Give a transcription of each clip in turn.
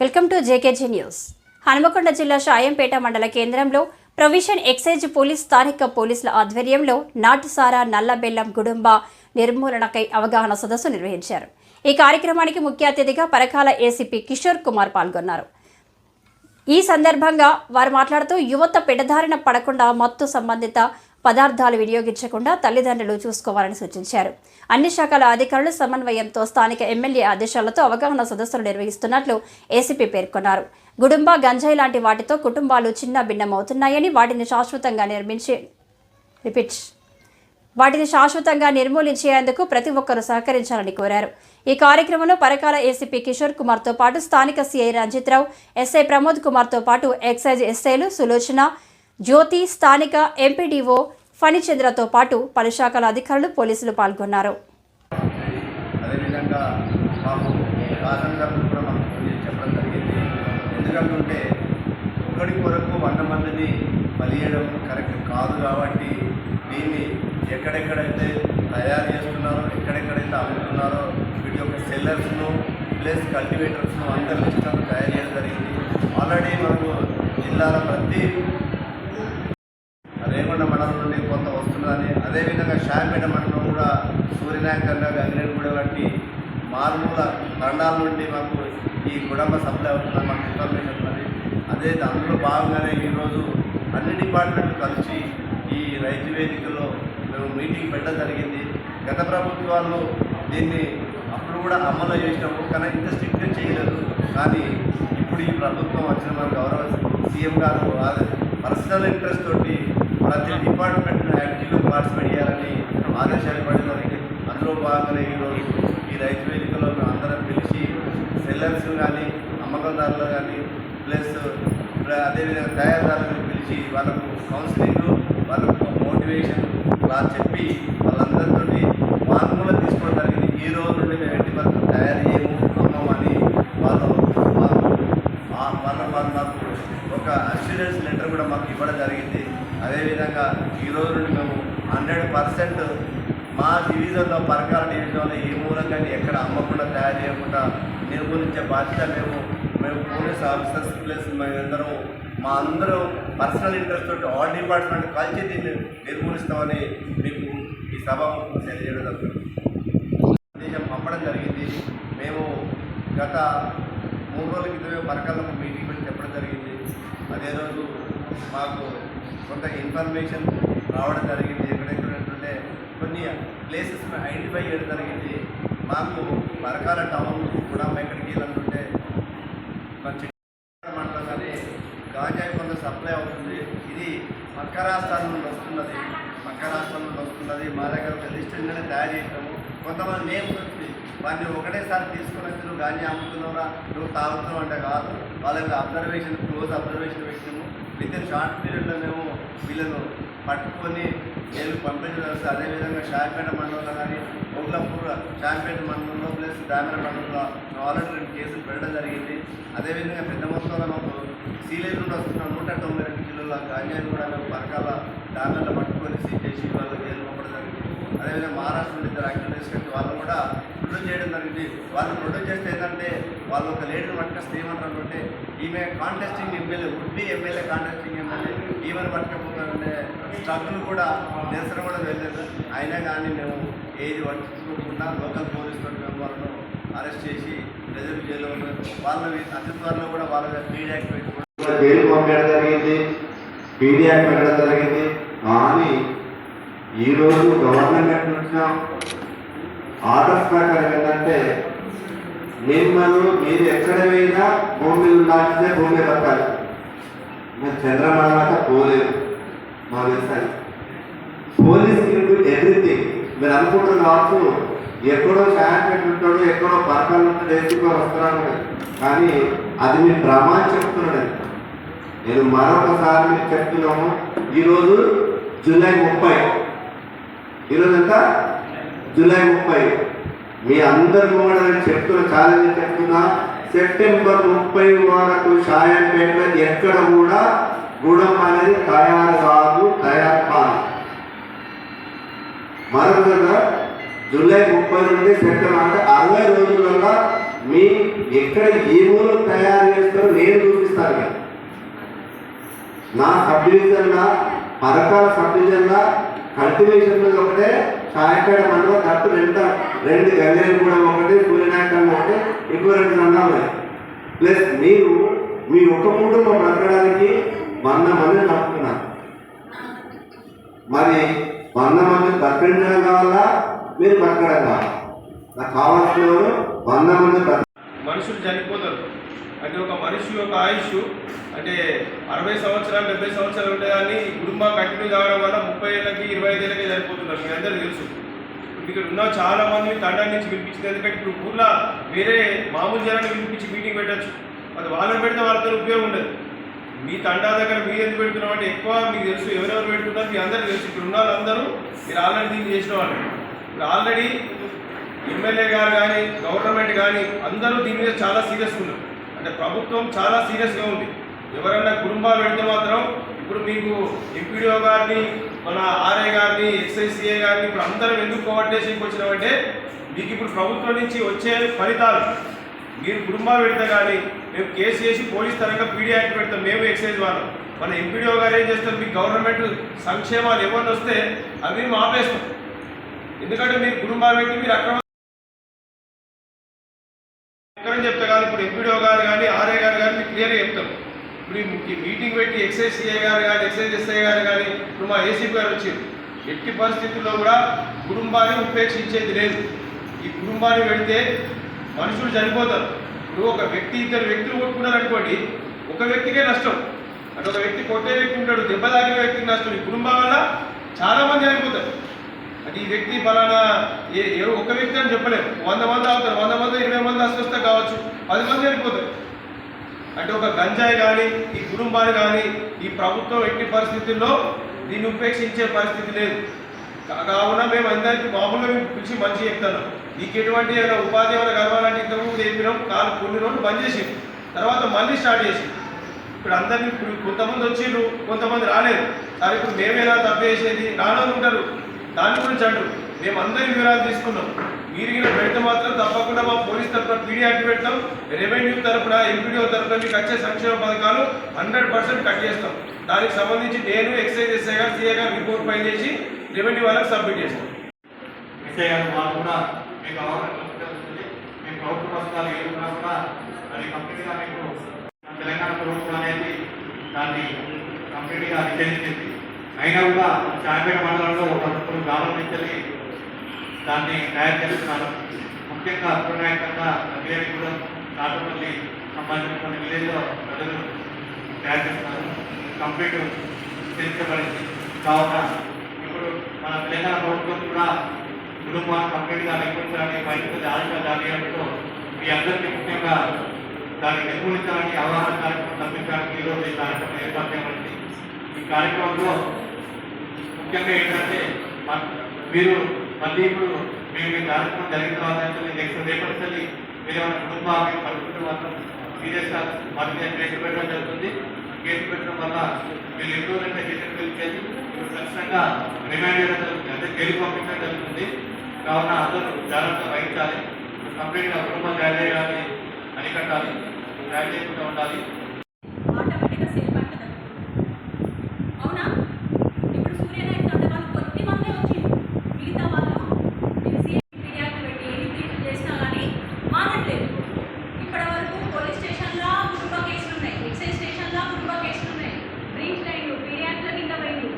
Welcome to JKG news. Hanumakonda జిల్లా షాయంపేట మండల కేంద్రంలో ప్రొవిషన్ ఎక్సైజ్ పోలీస్ స్థానిక పోలీసుల ఆధ్వర్యంలో నాటుసారా నల్లబెల్లం గుడుంబ నిర్మూలనకై అవగాహన సదస్సు నిర్వహించారు. ఈ కార్యక్రమానికి ముఖ్య అతిథిగా పరకాల ఏసీపీ కిషోర్ కుమార్ పాల్గొన్నారు. ఈ సందర్భంగా వారు మాట్లాడుతూ యువత పెడదారిన పడకుండా మత్తు సంబంధిత పదార్థాలు వినియోగించకుండా తల్లిదండ్రులు చూసుకోవాలని సూచించారు. అన్ని శాఖల అధికారులు సమన్వయంతో స్థానిక ఎమ్మెల్యే ఆదేశాలతో అవగాహన సదస్సులు నిర్వహిస్తున్నట్లు ఏసీపీ పేర్కొన్నారు. గుడుంబ గంజాయి లాంటి వాటితో కుటుంబాలు చిన్న భిన్నమవుతున్నాయని వాటిని శాశ్వతంగా నిర్మించి రిపీట్ వాటిని శాశ్వతంగా నిర్మూలించేందుకు ప్రతి ఒక్కరూ సహకరించాలని కోరారు. ఈ కార్యక్రమంలో పరకాల ఏసీపీ కిషోర్ కుమార్తో పాటు స్థానిక సీఐ రంజిత్రావు ఎస్ఐ ప్రమోద్ కుమార్తో పాటు ఎక్సైజ్ ఎస్ఐలు సులోచన జ్యోతి స్థానిక ఎంపీడీఓ ఫణిచంద్రతో పాటు పలు శాఖల అధికారులు పోలీసులు పాల్గొన్నారు. అదేవిధంగా మాకు శాసనసభ్యులు కూడా మాకు చెప్పడం జరిగింది. ఎందుకంటే ఒకటి కొరకు వంద మందిని బలియడం కరెక్ట్ కాదు కాబట్టి దీన్ని ఎక్కడెక్కడైతే తయారు చేస్తున్నారో ఎక్కడెక్కడైతే అమ్ముతున్నారో వీటి యొక్క సెల్లర్స్ను ప్లస్ కల్టివేటర్స్ను అందరి లిస్టులను తయారు చేయడం జరిగింది. ఆల్రెడీ మనకు జిల్లాల ప్రతి రేగొండ మండలం నుండి కొంత వస్తున్నదని అదేవిధంగా షాపేట మండలం కూడా సూర్యనాయకంగా కూడా వంటి మారుమూల తండాల నుండి మాకు ఈ కుటుంబ సప్లై అవుతుందని మాకు ఇన్ఫర్మేషన్ ఉన్నది అదే అందులో భాగంగానే ఈరోజు అన్ని డిపార్ట్మెంట్లు కలిసి ఈ రైతు వేదికలో మేము మీటింగ్ పెట్టడం జరిగింది. గత ప్రభుత్వాలు దీన్ని అప్పుడు కూడా అమలు చేసినాము కానీ ఇంత స్ట్రిక్ట్గా చేయలేదు. కానీ ఇప్పుడు ఈ ప్రభుత్వం వచ్చిన మన గౌరవ సీఎం గారు పర్సనల్ ఇంట్రెస్ట్ తోటి ప్రతి డిపార్ట్మెంట్ యాక్టివ్లో పార్టిసిపేట్ చేయాలని ఆదేశాలు ఇవ్వడం అందులో భాగంగానే ఈరోజు ఈ రైతు వేదికలో అందరం పిలిచి సెల్లర్స్ కానీ అమ్మకందారులు కానీ ప్లస్ అదేవిధంగా తయారుదారులను పిలిచి వాళ్ళకు కౌన్సిలింగ్ వాళ్ళకు మోటివేషన్ అలా చెప్పి వాళ్ళ వాంగ్మూలం తీసుకోవడం జరిగింది ఈ రోజు నుండి మేము ఎట్టి వరకు తయారు చేయము అమ్మమని వాళ్ళు మాకు ఆ- వాళ్ళ వాళ్ళు మాకు ఒక అష్యూరెన్స్ లెటర్ కూడా మాకు ఇవ్వడం జరిగింది అదేవిధంగా ఈ రోజు నుండి మేము హండ్రెడ్ పర్సెంట్ మా డివిజన్లో పరకాల డివిజన్లో ఏ మూలంగా ఎక్కడ అమ్మకుండా తయారు చేయకుండా నిర్మూలించే బాధ్యత మేము మేము పోలీస్ ఆఫీసర్స్ ప్లస్ మేమందరం మా అందరూ పర్సనల్ ఇంట్రెస్ట్ తోటి ఆల్ డిపార్ట్మెంట్ కలిసి దీన్ని నిర్మూలిస్తామని మీకు ఈ సభ తెలియజేయడం జరుగుతుంది. సందేశం పంపడం జరిగింది. మేము గత మూడు రోజుల క్రితమే పరకాలకు మీటింగ్ పెట్టి చెప్పడం జరిగింది. అదే రోజు మాకు కొంత ఇన్ఫర్మేషన్ రావడం జరిగింది. ఎక్కడెక్కడంటే కొన్ని ప్లేసెస్ ఐడెంటిఫై చేయడం జరిగింది మాకు పరకాల టౌన్ కూడా ఎక్కడికి వెళ్ళాలంటే మంచి మండలంగానే గాంజాయి కొంత సప్లై అవుతుంది ఇది పక్క రాష్ట్రాల నుండి వస్తున్నది పక్క రాష్ట్రాల నుండి వస్తున్నది మా దగ్గర ఒక తయారు చేసినాము కొంతమంది నేమ్స్ వచ్చి వారిని ఒకటేసారి తీసుకుని వచ్చి నువ్వు అమ్ముతున్నావురా నువ్వు తాగుతున్నావు అంటే కాదు. వాళ్ళకి అబ్జర్వేషన్ క్లోజ్ అబ్జర్వేషన్ పెట్టినాము. విత్ ఇన్ షార్ట్ పీరియడ్లో మేము వీళ్ళను పట్టుకొని నేను పంపించడం అదేవిధంగా షాంపేట మండలంలో కానీ ఓగ్లాపూర్ షాంపేట మండలంలో ప్లస్ దామెర మండలంలో ఆల్రెడీ రెండు కేసులు పెట్టడం జరిగింది. అదేవిధంగా పెద్ద మొత్తంలో మాకు సీలేజ్ నుండి వస్తున్న. నూట తొంభై రెండు కిలోల గాంజాని కూడా మేము పరకాల దామెరలో పట్టుకొని సీజ్ చేసి వాళ్ళు జైలు పంపడం జరిగింది. అదేవిధంగా మహారాష్ట్ర నుండి ఇద్దరు యాక్టివ్ తీసుకొచ్చి వాళ్ళు కూడా ప్రొడ్యూస్ చేయడం జరిగింది. వాళ్ళు ప్రొడ్యూస్ చేస్తే ఏంటంటే వాళ్ళు ఒక లేడీని పట్టుకొస్తే ఏమంటారు అంటే ఈమె contesting MLA would be MLA contesting MLA ఈమెను పట్టుకపోతారంటే స్ట్రగుల్ కూడా నిరసన కూడా వెళ్ళలేదు. అయినా కానీ మేము ఏది పట్టించుకోకుండా లోకల్ పోలీస్ మేము వాళ్ళను అరెస్ట్ చేసి రిజర్వ్ జైల్లో ఉన్నారు. వాళ్ళని అతి త్వరలో కూడా వాళ్ళ మీద ఫీడ్ యాక్ట్ జైలు పంపించడం జరిగింది. పీడియాక్ పెట్టడం జరిగింది. కానీ ఈరోజు గవర్నమెంట్ నుంచి ఆర్డర్స్ ప్రకారం ఏంటంటే మిమ్మల్ని మీరు ఎక్కడ పోయినా భూమి ఉండాల్సిందే భూమి రకాలి మీరు చంద్రబాబు పోలేదు. మా వ్యవసాయం పోలీస్ ఎవ్రీథింగ్. మీరు అనుకుంటున్న కావచ్చు ఎక్కడో శాంతి ఉంటాడు ఎక్కడో పరకాల నుండి నేర్చుకొని వస్తున్నాడు. కానీ అది మీ ప్రమాణం చెప్తున్నాడు. నేను మరొకసారి మీకు చెప్తున్నాము ఈరోజు జూలై ముప్పై ఈరోజు ఎంత జూలై ముప్పై. మీ అందరు కూడా నేను చెప్తున్నా ఛాలెంజ్ చెప్తున్నా సెప్టెంబర్ ముప్పై వరకు షాయంపేట ఎక్కడ కూడా గుడం అనేది తయారు కాదు తయారు కాదు. మరొకగా జూలై ముప్పై నుండి సెప్టెంబర్ అంటే అరవై రోజులలో మీ ఎక్కడ ఏ ఊరు తయారు జరిగింది నా సబ్ డివిజన్లా పరకాల సబ్ డివిజన్లా కల్టివేషన్ మీద ఒకటే సాయపేట మండలం కట్టు రెండు రెండు గంగరేలు కూడా ఒకటి సూర్యనాయకం ఒకటి ఇంకో రెండు రంగాలు ప్లస్ మీరు మీ ఒక కుటుంబం బ్రతకడానికి వంద మంది నడుపుతున్నారు మరి వంద మంది బ్రతకడం కావాలా? మీరు బ్రతకడం కావాలా? నాకు కావాల్సిన వంద మంది మనుషులు చనిపోతారు. అంటే ఒక మనిషి యొక్క ఆయుష్ అంటే అరవై సంవత్సరాలు డెబ్బై సంవత్సరాలు ఉంటే కానీ కుటుంబం కంటిన్యూ కావడం వల్ల ముప్పై ఏళ్ళకి ఇరవై ఐదేళ్ళకి ఏళ్ళకి మీ అందరూ తెలుసు. ఇక్కడ ఉన్న చాలా మంది తండ్రి నుంచి పిలిపించింది. ఎందుకంటే ఇప్పుడు ఊర్లో వేరే మామూలు జనాన్ని పిలిపించి మీటింగ్ పెట్టచ్చు. అది వాళ్ళని పెడితే వాళ్ళతో ఉపయోగం ఉండదు. మీ తండా దగ్గర మీరు ఎందుకు పెడుతున్నాం అంటే ఎక్కువ మీకు తెలుసు ఎవరెవరు పెడుతున్నారు మీ అందరూ తెలుసు. ఇప్పుడు ఉన్న వాళ్ళందరూ మీరు ఆల్రెడీ దీన్ని చేసిన వాళ్ళు. ఇప్పుడు ఆల్రెడీ ఎమ్మెల్యే గారు కానీ గవర్నమెంట్ కానీ అందరూ దీని మీద చాలా సీరియస్గా ఉన్నారు. అంటే ప్రభుత్వం చాలా సీరియస్గా ఉంది. ఎవరైనా కుటుంబాలు పెడితే మాత్రం ఇప్పుడు మీకు ఎంపీడీఓ గారిని మన ఆర్ఏ గారిని ఎక్స్ఐసిఏ గారిని ఇప్పుడు అందరం ఎందుకు కోఆర్డినేషన్కి వచ్చినామంటే మీకు ఇప్పుడు ప్రభుత్వం నుంచి వచ్చే ఫలితాలు. మీరు కుటుంబాలు పెడితే కానీ మేము కేసు చేసి పోలీస్ తరంగా పీడీ యాక్ట్ పెడతాం మేము ఎక్సైజ్ వాళ్ళం. మన ఎంపీడీఓ గారు ఏం చేస్తారు? మీకు గవర్నమెంట్ సంక్షేమాలు ఏమన్నా వస్తే అవి మేము ఆపేస్తాం. ఎందుకంటే మీరు కుటుంబాలు పెట్టి మీరు అక్రమ చెప్తారు? చెప్తా కానీ ఇప్పుడు ఎంపీడీఓ గారు కానీ ఆర్ఏ గారు కానీ మీకు క్లియర్గా చెప్తాం. ఇప్పుడు ఈ మీటింగ్ పెట్టి ఎక్సైజ్ సిఐ గారు కానీ ఎక్సైజ్ ఎస్ఐ గారు కానీ ఇప్పుడు మా ఏసీపీ గారు వచ్చారు. ఎట్టి పరిస్థితుల్లో కూడా కుటుంబాన్ని ఉపేక్షించేది లేదు. ఈ కుటుంబాన్ని పెడితే మనుషులు చనిపోతారు. ఇప్పుడు ఒక వ్యక్తి ఇద్దరు వ్యక్తులు కొట్టుకున్నారు అనుకోండి ఒక వ్యక్తికే నష్టం. అంటే ఒక వ్యక్తి కొట్టే వ్యక్తి ఉంటాడు దెబ్బ తాకిన వ్యక్తికి నష్టం. ఈ కుటుంబం వల్ల చాలా మంది చనిపోతారు. అంటే ఈ వ్యక్తి ఫలానా ఏ ఏ ఒక వ్యక్తి అని చెప్పలేము. వంద మంది అవుతారు. వంద మంది ఇరవై మంది అస్వస్థ కావచ్చు. పది మంది వెళ్ళిపోతారు. అంటే ఒక గంజాయి కానీ ఈ కుటుంబాలు కానీ ఈ ప్రభుత్వం ఎట్టి పరిస్థితుల్లో దీన్ని ఉపేక్షించే పరిస్థితి లేదు. కావున మేము అందరికీ మామూలుగా మేము పిలిచి మంచి చెప్తాను నీకు ఎటువంటి ఏమైనా ఉపాధి ఏమైనా కలవాలంటే ఇంతకుముందు చెప్పినాం కాలు కొన్ని రోజులు బంద్ చేసి తర్వాత మళ్ళీ స్టార్ట్ చేసి ఇప్పుడు అందరినీ ఇప్పుడు కొంతమంది వచ్చిండ్రు కొంతమంది రాలేదు. సరే ఇప్పుడు మేమేలా తప్పేసేది రానోళ్ళు ఉంటారు. దాని గురించి అంటారు మేము అందరి వివరాలు తీసుకున్నాం. మీరు పెడితే మాత్రం తప్పకుండా మా పోలీస్ తరఫున పీడీ యాక్ట్ పెడతాం రెవెన్యూ తరఫున ఎంపీడీఓ తరఫున మీకు వచ్చే సంక్షేమ పథకాలు హండ్రెడ్ పర్సెంట్ కట్ చేస్తాం. దానికి సంబంధించి నేను ఎక్సైజ్ ఎస్ఐ గారు సీఏ గారు రిపోర్ట్ ఫైల్ చేసి రెవెన్యూ వాళ్ళకి సబ్మిట్ చేస్తాం. ఎస్ఐ గారు వాళ్ళు కూడా మీకు అవగాహన ప్రభుత్వ పథకాలు ఏ కూడా అది కంప్లీట్గా మీకు తెలంగాణ ప్రభుత్వం అనేది దాన్ని కంప్లీట్గా నిషేధించింది. అయినా కూడా చాయపేట మండలంలో ఒక రెండు నుంచి దాన్ని తయారు చేస్తున్నారు. ముఖ్యంగా అప్రనాయకంగా కూడా నాటపల్లి సంబంధించిన కొన్ని విలేజ్లో ప్రజలు తయారు చేస్తున్నారు. కంప్లీట్ చేర్చబడింది కావున ఇప్పుడు మన తెలంగాణ ప్రభుత్వం కూడా కుటుంబం కంప్లీట్గా నిర్మించాలని బయటకు జాగ్రత్త జాతీయంతో మీ అందరికీ ముఖ్యంగా దాన్ని నిర్మూలించాలని అవగాహన కార్యక్రమం తప్పించడానికి ఈరోజు ఈ కార్యక్రమం ఏర్పాటు చేయబడింది. ఈ కార్యక్రమంలో ముఖ్యంగా ఏంటంటే మన- మీరు మళ్ళీ ఇప్పుడు మీరు మీ కార్యక్రమం జరిగిన తర్వాత నెక్స్ట్ రేపటి మీరు ఏమైనా కుటుంబాన్ని పరిస్థితుల వల్ల సీరియస్గా మళ్ళీ మీద కేసు పెట్టడం జరుగుతుంది. కేసు పెట్టడం వల్ల మీరు ఎన్నో రెండు కేసులు పిలిచేది ఖచ్చితంగా రిమాండ్ చేయడం జరుగుతుంది. అంటే జైలు పంపించడం జరుగుతుంది. కావున అందరూ జాగ్రత్త వహించాలి. కంప్లీట్గా కుటుంబం జాయిన్ చేయాలి అరికట్టాలి జాయిన్ చేయకుండా ఉండాలి ఆటోమేటిక్గా సేఫ్ అవుతుంది అవునా ఇప్పుడు సూర్యనాయక్ అంటే వాళ్ళు కొద్ది మందే వచ్చింది మిగతా వాళ్ళు మీరు సీఎం ఫిర్యాదు పెట్టి ఎన్ని తీర్పు చేసినా కానీ మానట్లేదు ఇప్పటి వరకు పోలీస్ స్టేషన్లో కుటుంబ కేసులు ఉన్నాయి ఎక్సైజ్ స్టేషన్లో కుటుంబ కేసులు ఉన్నాయి బ్రీచ్ లైన్లు పీడియాట్ల కింద పోయింది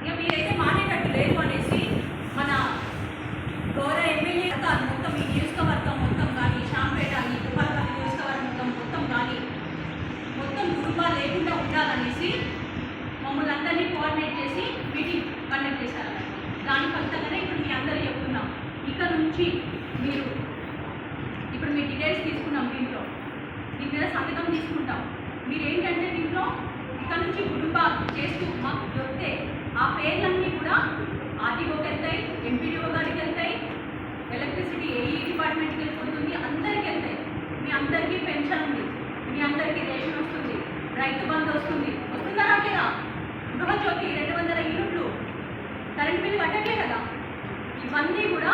ఇక మీరైతే మానేటట్టు లేదు అనేసి మన గౌరవ ఎమ్మెల్యే కాదు మొత్తం ఈ నియోజకవర్గం మొత్తం కానీ శాంపేట ఈ తుపాలపల్లి నియోజకవర్గం మొత్తం కానీ మొత్తం కుటుంబాలు లేకుండా ఉండాలనేసి మమ్మల్ని అందరినీ కోఆర్డినేట్ చేసి మీటింగ్ కండక్ట్ చేశారు దాని ఫలితంగానే ఇప్పుడు మీ అందరూ చెప్తున్నాం ఇక నుంచి మీరు ఇప్పుడు మీ డీటెయిల్స్ తీసుకున్నాం దీంట్లో దీని మీద సంతకం తీసుకుంటాం. మీరు ఏంటంటే దీంట్లో ఇక్కడ నుంచి కుటుంబాలు చేస్తూ మాకు దొరికితే ఆ పేర్లన్నీ కూడా ఆర్టీఓకి వెళ్తాయి ఎంపీడీఓ గారికి వెళ్తాయి ఎలక్ట్రిసిటీ ఏఈ డిపార్ట్మెంట్కి వెళ్ళిపోతుంది అందరికి వెళ్తాయి. మీ అందరికీ పెన్షన్ ఉంది మీ అందరికీ రేషన్ వస్తుంది రైతు బంధు వస్తుంది. వస్తుందా రాలేదా? గృహజ్యోతి రెండు వందల యూనిట్లు. కరెంట్ బిల్ కట్టట్లే కదా? ఇవన్నీ కూడా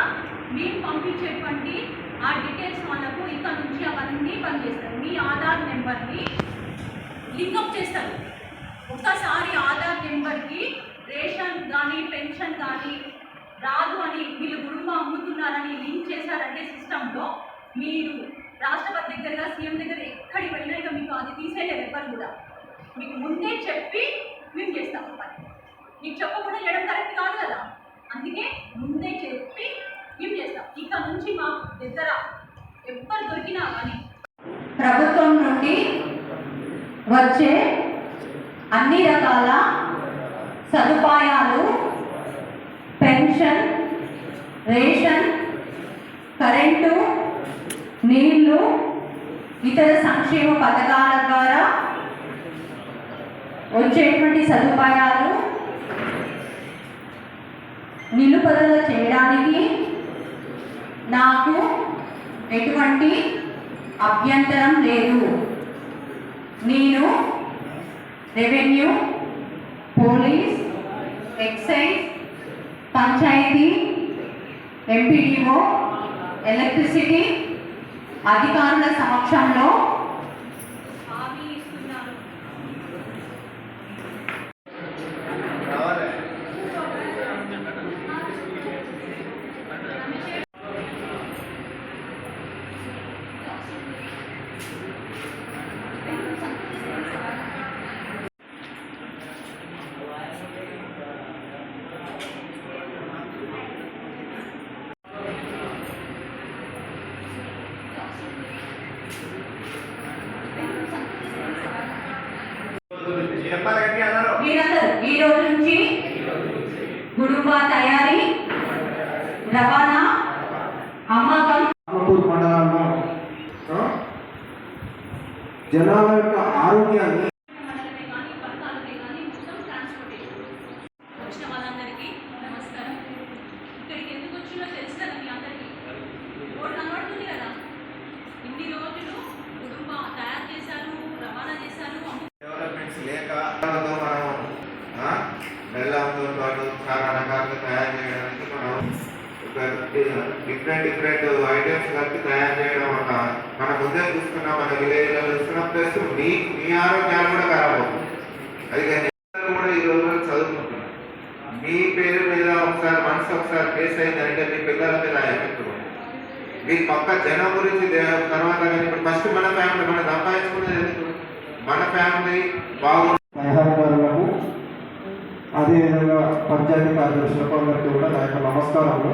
మీరు పంపించేటువంటి ఆ డీటెయిల్స్ వాళ్ళకు ఇక నుంచి అవన్నీ పనిచేస్తారు మీ ఆధార్ నెంబర్ని లింకప్ చేస్తారు. ఒక్కసారి ఆధార్ నెంబర్కి రేషన్ కానీ పెన్షన్ కానీ రాదు అని వీళ్ళు కుటుంబం అమ్ముతున్నారని లింక్ చేశారంటే సిస్టంలో మీరు రాష్ట్రపతి దగ్గరగా సీఎం దగ్గర ఎక్కడికి వెళ్ళినా ఇక మీకు అది తీసేయలేదు ఎవరు కూడా. మీకు ముందే చెప్పి మేము చేస్తాం. పని మీకు చెప్పకుండా చేయడం కరెక్ట్ కాదు కదా. అందుకే ముందే చెప్పి మేము చేస్తాం. ఇక నుంచి మా దగ్గర ఎవ్వరు దొరికినా కానీ ప్రభుత్వం నుండి వచ్చే అన్ని రకాల సదుపాయాలు పెన్షన్ రేషన్ కరెంటు నీళ్ళు ఇతర సంక్షేమ పథకాల ద్వారా వచ్చేటువంటి సదుపాయాలు నిలుపుదల చేయడానికి నాకు ఎటువంటి అభ్యంతరం లేదు. నేను revenue police excise panchayati MPDO electricity అధికారుల సమక్షంలో హామీ ఇస్తున్నాను రావాలి చెప్పాలి గట్టి అన్నారు మీరందరూ ఈ రోజు నుంచి గుడుంబ తయారీ రవాణా అమ్మకం ఆత్మకూరు మండలంలో ఆ, జనాల యొక్క ఆరోగ్యాన్ని మండలమే కానీ పథకాలమే కానీ మొత్తం ట్రాన్స్పోర్టేషన్ వచ్చిన వాళ్ళందరికీ నమస్కారం ఇక్కడికి ఎందుకు వచ్చిందో తెలుసు కదా మీ అందరికీ బోర్డు కనబడుతుంది కదా ఇన్ని రోజులు కుటుంబ తయారు చేశారు రవాణా చేశారు అమ్ము డెవలప్మెంట్స్ లేక దానితో మనం ఆ, బెల్లంతో పాటు చాలా రకాలుగా తయారు చేయడానికి మనం డిఫరెంట్ డిఫరెంట్ ఐటమ్స్ కలిపి తయారు చేయడం వల్ల మన ముందే చూసుకున్నాం మన విలేజ్లో చూసుకున్నాం. ప్లస్ మీ మీ ఆరోగ్యాలు కూడా ఖరాబ్ అవుతుంది అది కానీ కూడా ఈ రోజుల్లో చదువుకుంటున్నారు మీ పేరు మీద ఒకసారి మనసు ఒకసారి ఫేస్ అయిందంటే మీ పిల్లల మీద ఎఫెక్ట్ పడుతుంది మీకు పక్క జనం గురించి తర్వాత కానీ ఇప్పుడు ఫస్ట్ మన ఫ్యామిలీ మనం సంపాదించుకునేది ఎందుకు? మన ఫ్యామిలీ బాగుంటుంది అదేవిధంగా పంచాయతీ కార్యదర్శులకు అందరికీ కూడా నా యొక్క నమస్కారములు.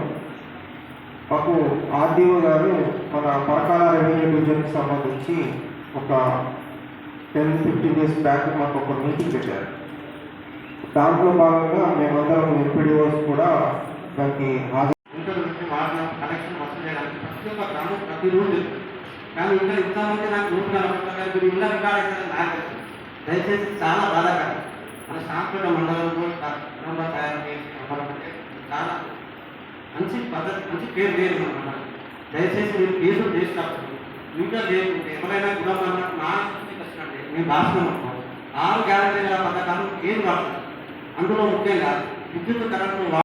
మాకు ఆర్డీఓ గారు మన పరకాల రెవెన్యూ డివిజన్కి సంబంధించి ఒక టెన్ ఫిఫ్టీన్ డేస్ బ్యాక్ మాకు ఒక మీటింగ్ పెట్టారు. దాంట్లో భాగంగా మేమందరం ఎంపీడీఓస్ కూడా దానికి హాజరు ప్రతి కానీ ఇంకా ఇంతమంది నాకు రూట్ కనబడుతున్నారు మీరు ఇళ్ళ నాకు దయచేసి చాలా బాధాకరం. మన సాంస్కృతిక మండలంలో తయారు చేసి అంటే చాలా మంచి పద్ధతి మంచి పేరు లేదు దయచేసి మీరు కేసులు చేసినప్పుడు ఇంకా లేదు ఎవరైనా కుటుంబం నా దృష్టికి మేము భాషను ఆరు గ్యారంటీల పథకాలు ఏం వాడతారు అందులో ముఖ్యంగా విద్యుత్ కరెంటు